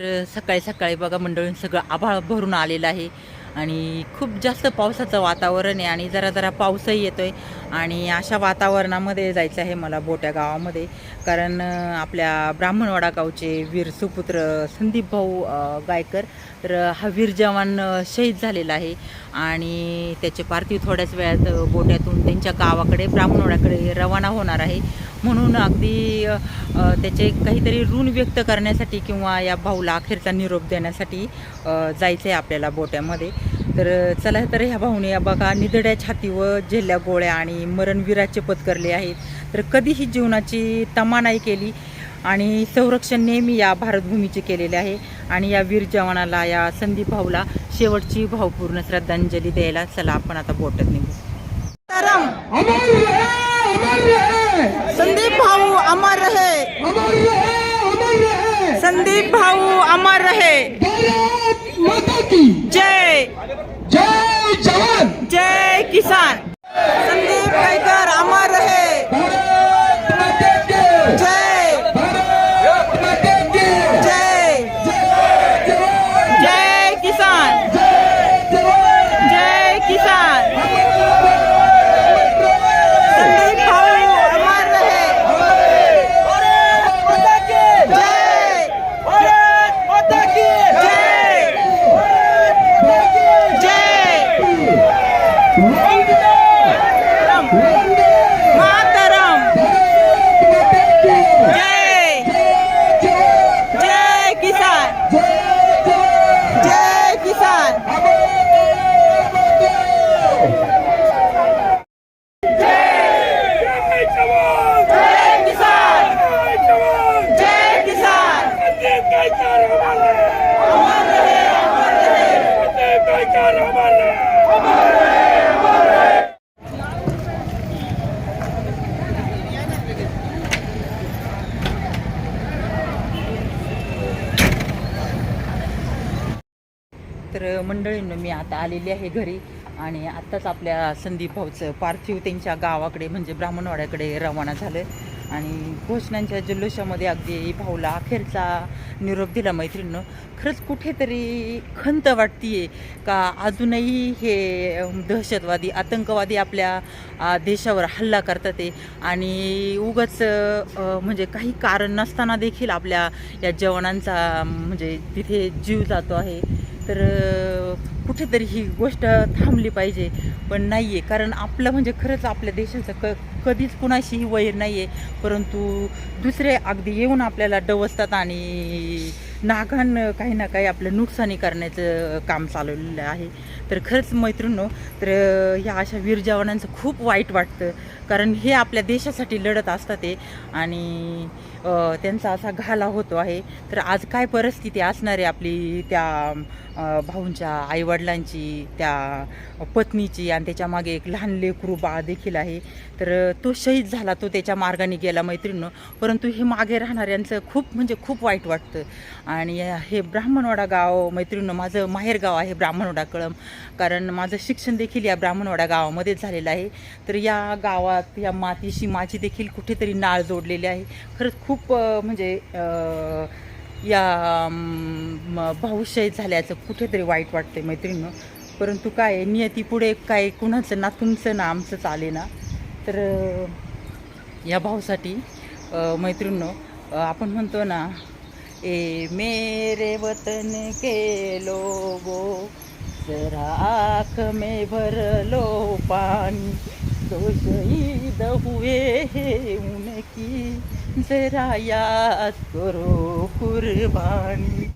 तर सकाळी सकाळी बघा मंडळी सगळं आभाळ भरून आलेलं आहे. आणि खूप जास्त पावसाचं वातावरण आहे आणि जरा जरा पाऊसही आहे आणि अशा वातावरणामध्ये जायचं आहे मला बोट्या गावामध्ये. कारण आपल्या ब्राह्मणवाडा गावचे वीर सुपुत्र संदीप भाऊ गायकर तर हा वीर जवान शहीद झालेला आहे. आणि त्याचे पार्थिव थोड्याच वेळात बोट्यातून त्यांच्या गावाकडे ब्राह्मणवाड्याकडे रवाना होणार आहे. म्हणून अगदी त्याचे काहीतरी ऋण व्यक्त करण्यासाठी किंवा या भाऊला अखेरचा निरोप देण्यासाठी जायचं आहे आपल्याला बोट्यामध्ये. तर चला तर ह्या भाऊने या बघा निधड्या छातीवर झेलल्या गोळ्या आणि मरणवीराचे पत्करले आहेत. तर कधीही जीवनाची तमा नाही केली आणि संरक्षण नेहमी या भारतभूमीचे केलेले आहे. आणि या वीर जवानाला या संदीप भाऊला शेवटची भावपूर्ण श्रद्धांजली द्यायला चला आपण आता बोटत निघू. तरम अमर रहे। संदीप भाऊ अमर रहे। अमर रहे अमर रहे। संदीप भाऊ अमर रहे। भारत माता की। जय। जय Woo! तर मंडळींनो मी आता आलेली आहे घरी आणि आत्ताच आपल्या संदीप भाऊचं पार्थिव त्यांच्या गावाकडे म्हणजे ब्राह्मणवाड्याकडे रवाना झालं आणि घोषणांच्या जल्लोषामध्ये अगदी भाऊला अखेरचा निरोप दिला मैत्रिणीनं. खरंच कुठेतरी खंत वाटतीये का अजूनही हे दहशतवादी आतंकवादी आपल्या देशावर हल्ला करतात ते. आणि उगाच म्हणजे काही कारण नसताना देखील आपल्या या जवानांचा म्हणजे तिथे जीव जातो आहे. तर कुठेतरी ही गोष्ट थांबली पाहिजे. पण नाही आहे कारण आपलं म्हणजे खरंच आपल्या देशाचं क कधीच कुणाशीही वैर नाही आहे परंतु दुसरे अगदी येऊन आपल्याला डवसतात आणि नागान काही ना काही आपलं नुकसानी करण्याचं काम चालवलेलं आहे. तर खरंच मैत्रिणो तर ह्या अशा वीर जवानांचं खूप वाईट वाटतं. कारण हे आपल्या देशासाठी लढत असतात ते. आणि त्यांचा असा घाला होतो आहे. तर आज काय परिस्थिती असणार आहे आपली त्या भाऊंच्या आईवडिलांची त्या पत्नीची आणि त्याच्यामागे एक लहान लेकरू बाळ देखील आहे. तर तो शहीद झाला तो त्याच्या मार्गाने गेला मैत्रिणीनं. परंतु हे मागे राहणाऱ्यांचं खूप म्हणजे खूप वाईट वाटतं. आणि हे ब्राह्मणवाडा गाव मैत्रिणीनं माझं माहेर गाव आहे ब्राह्मणवाडा कळम कारण माझं शिक्षण देखील या ब्राह्मणवाडा गावामध्येच झालेलं आहे. तर या गावात या मातीशी माझी देखील कुठेतरी नाळ जोडलेली आहे. खरंच खूप म्हणजे या भाऊ शहीद झाल्याचं कुठेतरी वाईट वाटतं मैत्रिणीनं. परंतु काय नियती पुढे काय कुणाचं ना तुमचं ना आमचं चाले ना तर या भाऊसाठी अ, मैत्रिणीनं आपण म्हणतो ना ए मेरे वतन के लोगो जरा आख में भर लो पानी तो शहीद हुए हैं उनकी जरा याद करो कुर्बानी।